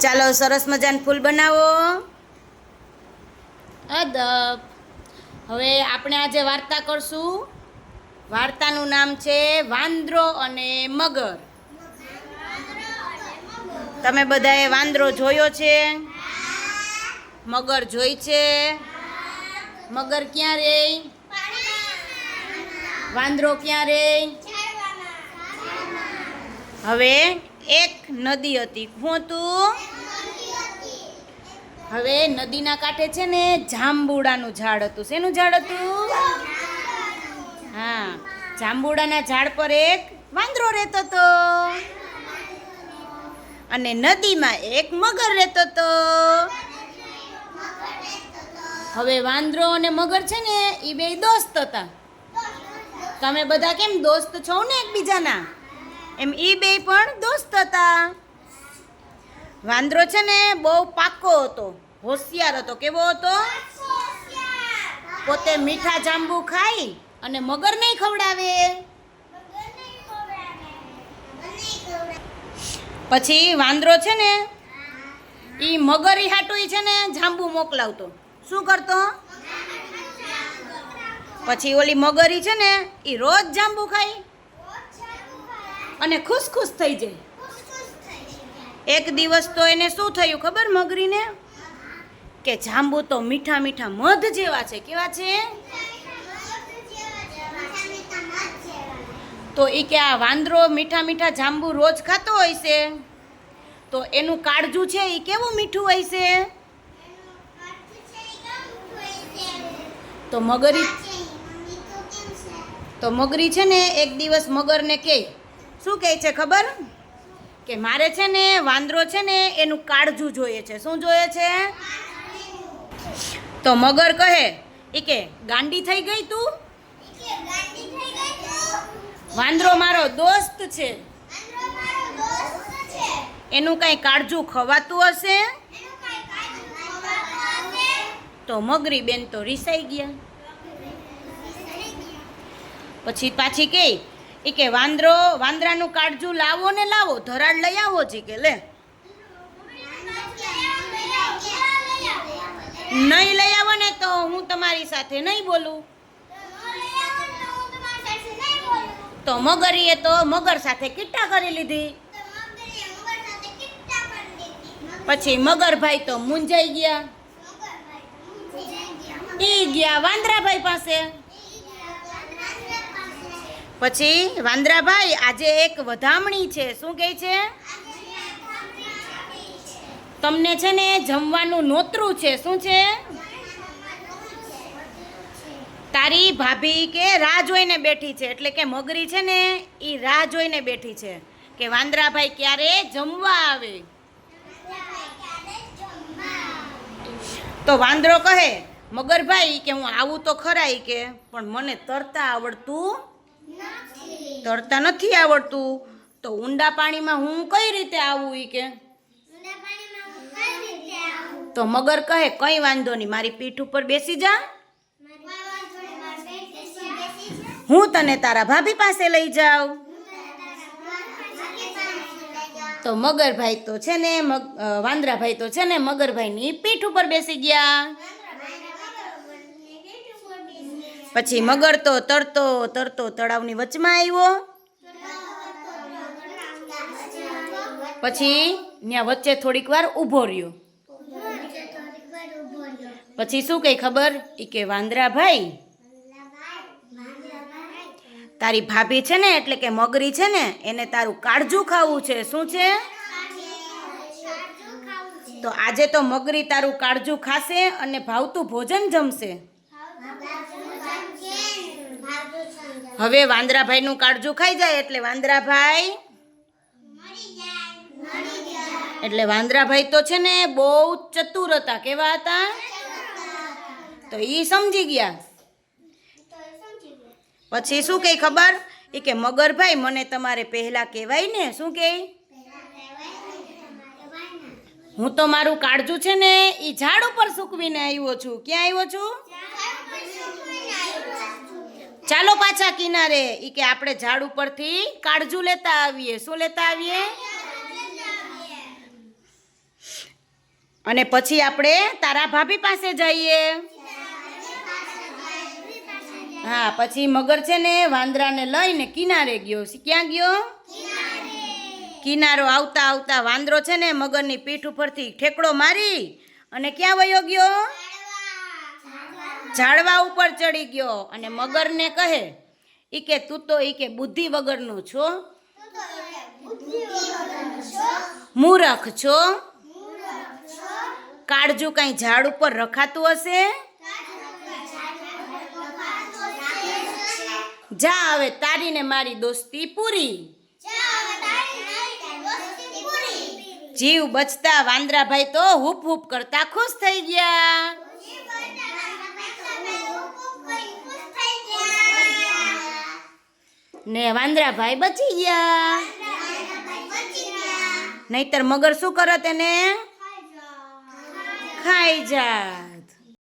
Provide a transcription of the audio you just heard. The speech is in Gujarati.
ચાલો સરસ મજાનું ફૂલ બનાવો. અદબ. હવે આપણે આજે વાર્તા કરશું. વાર્તાનું નામ છે વાંદરો અને મગર. તમે બધાએ વાંદરો જોયો છે? મગર જોઈ છે? મગર ક્યાં રે? વાંદરો ક્યાં રે? હવે એક નદી હતી. શું હતું? હવે નદીના કાંઠે છે ને જાંબુડાનું ઝાડ હતું. શેનું ઝાડ હતું? હા, જાંબુડાના ઝાડ પર એક વાંદરો રહેતો હતો. અને નદીમાં એક મગર રહેતો હતો. હવે વાંદરો અને મગર છે ને એ બે દોસ્ત હતા. તમે બધા કેમ દોસ્ત છો ને એકબીજાના? એમ એ બે પણ દોસ્ત હતા. વાંદરો છે ને બહુ પાકો હતો, હોશિયાર હતો. કેવો હતો? પોતે મીઠા જાંબુ ખાઈ અને મગર નહીં ખવડાવે. પછી વાંદરો છે ને એ મગરી હાટું છે ને જાંબુ મોકલાવતો. શું કરતો? પછી ઓલી મગરી છે ને એ રોજ જાંબુ ખાઈ. અને ખુશ ખુશ થઈ જાય. એક દિવસ તો એને શું થયું ખબર મગરીને? કે જાંબુ તો મીઠા મીઠા મધ જેવા છે. કેવા છે? તો એ કે આ વાંદરો મીઠા મીઠા જાંબુ રોજ ખાતો હોય છે. તો એનું કાળજું છે એ કેવું મીઠું હોય છે? તો મગરી તો મગરી છે ને એક દિવસ મગરને કહે શું કહે છે ખબર? કે મારે છે ને વાંદરો છે ને એનું કાળજું જોઈએ છે. શું જોઈએ છે? તો મગર કહે એ કે, ગાંડી થઈ ગઈ તું? વાંદરો મારો દોસ્ત છે. એનું કાંઈ કાળજું ખવાતું હશે? તો મગરી બેન તો રીસાઈ ગયા. પછી પાછી કે એ કે વાંદરો વાંદરાનું કાળજું લાવો ને લાવો ધરાડ લઈ આવો જી કે લે. નહીં લઈ આવો ને તો હું તમારી સાથે નહીં બોલું. તો મગરીએ તો મગર સાથે કિટ્ટા કરી લીધી. પછી મગરભાઈ તો મૂંઝાઈ ગયા. ઈ ગયા વાંદરાભાઈ પાસે. પછી વાંદરાભાઈ, આજે એક વધામણી છે. શું કહે છે? તમને છે ને જમવાનું નોતરું છે. શું છે? તારી ભાભી કે રાહ જોઈને બેઠી છે. એટલે કે મગરી છે ને એ રાહ જોઈને બેઠી છે કે વાંદરાભાઈ ક્યારે જમવા આવે? તો વાંદરો કહે, મગરભાઈ, કે હું આવું તો ખરાય કે, પણ મને તરતા આવડતું તરતા નથી આવડતું. તો ઊંડા પાણીમાં હું કઈ રીતે આવું એ કે? તો મગર કહે કઈ વાંધો નહીં મારી પીઠ ઉપર બેસી જા. હું તને તારા ભાભી પાસે લઈ જાઉં. તો મગરભાઈ તો છે ને વાંદરાભાઈ તો છે ને મગરભાઈની પીઠ ઉપર બેસી ગયા. પછી મગર તો તરતો તરતો તળાવની વચમાં આવ્યો પછી ત્યાં વચ્ચે થોડીક વાર ઊભો રહ્યો. પછી શું કઈ ખબર? એ કે, વાંદરાભાઈ, તારી ભાભી છે ને, એટલે કે મગરી છે ને, એને તારું કાળજું ખાવું છે. શું છે? તો આજે તો મગરી તારું કાળજું ખાશે અને ભાવતું ભોજન જમશે. હવે વાંદરાભાઈનું કાળજું ખાઈ જાય એટલે વાંદરાભાઈ એટલે વાંદરાભાઈ તો છે ને બહુ ચતુર હતા, કેવા હતા? તો એ સમજી ગયા. પછી શું કહે ખબર? એ કે, મગરભાઈ, મને તમારે પહેલા કહેવાય ને. શું કહે હું તો મારું કાળજું છે ને એ ઝાડ ઉપર સૂકવીને આવ્યો છું. ક્યાં આવ્યો છું? ચાલો પાછા કિનારે. એ કે આપણે ઝાડ ઉપરથી કાળજું લેતા આવીએ. શું લેતા આવીએ? અને પછી આપણે તારા ભાભી પાસે જઈએ. હા, પછી મગર છે ને વાંદરાને લઈને કિનારે ગયો. ક્યાં ગયો? કિનારો આવતા આવતા વાંદરો છે ને મગરની પીઠ ઉપરથી ઠેકડો મારી અને ક્યાં વયો ગયો? ઝાડવા ઉપર ચડી ગયો અને મગરને કહે, ઈ કે તું તો ઈ કે બુદ્ધિ વગરનું છો. મૂરખ છો? કાળજું કાંઈ ઝાડ ઉપર રખાતું હશે? જા હવે તારીને મારી દોસ્તી પૂરી. જીવ બચતા વાંદરાભાઈ તો હુપ હુપ કરતા ખુશ થઈ ગયા. ને વાંદરાભાઈ બચી ગયા. નહીતર મગર શું કરત એને ખાઈ જા.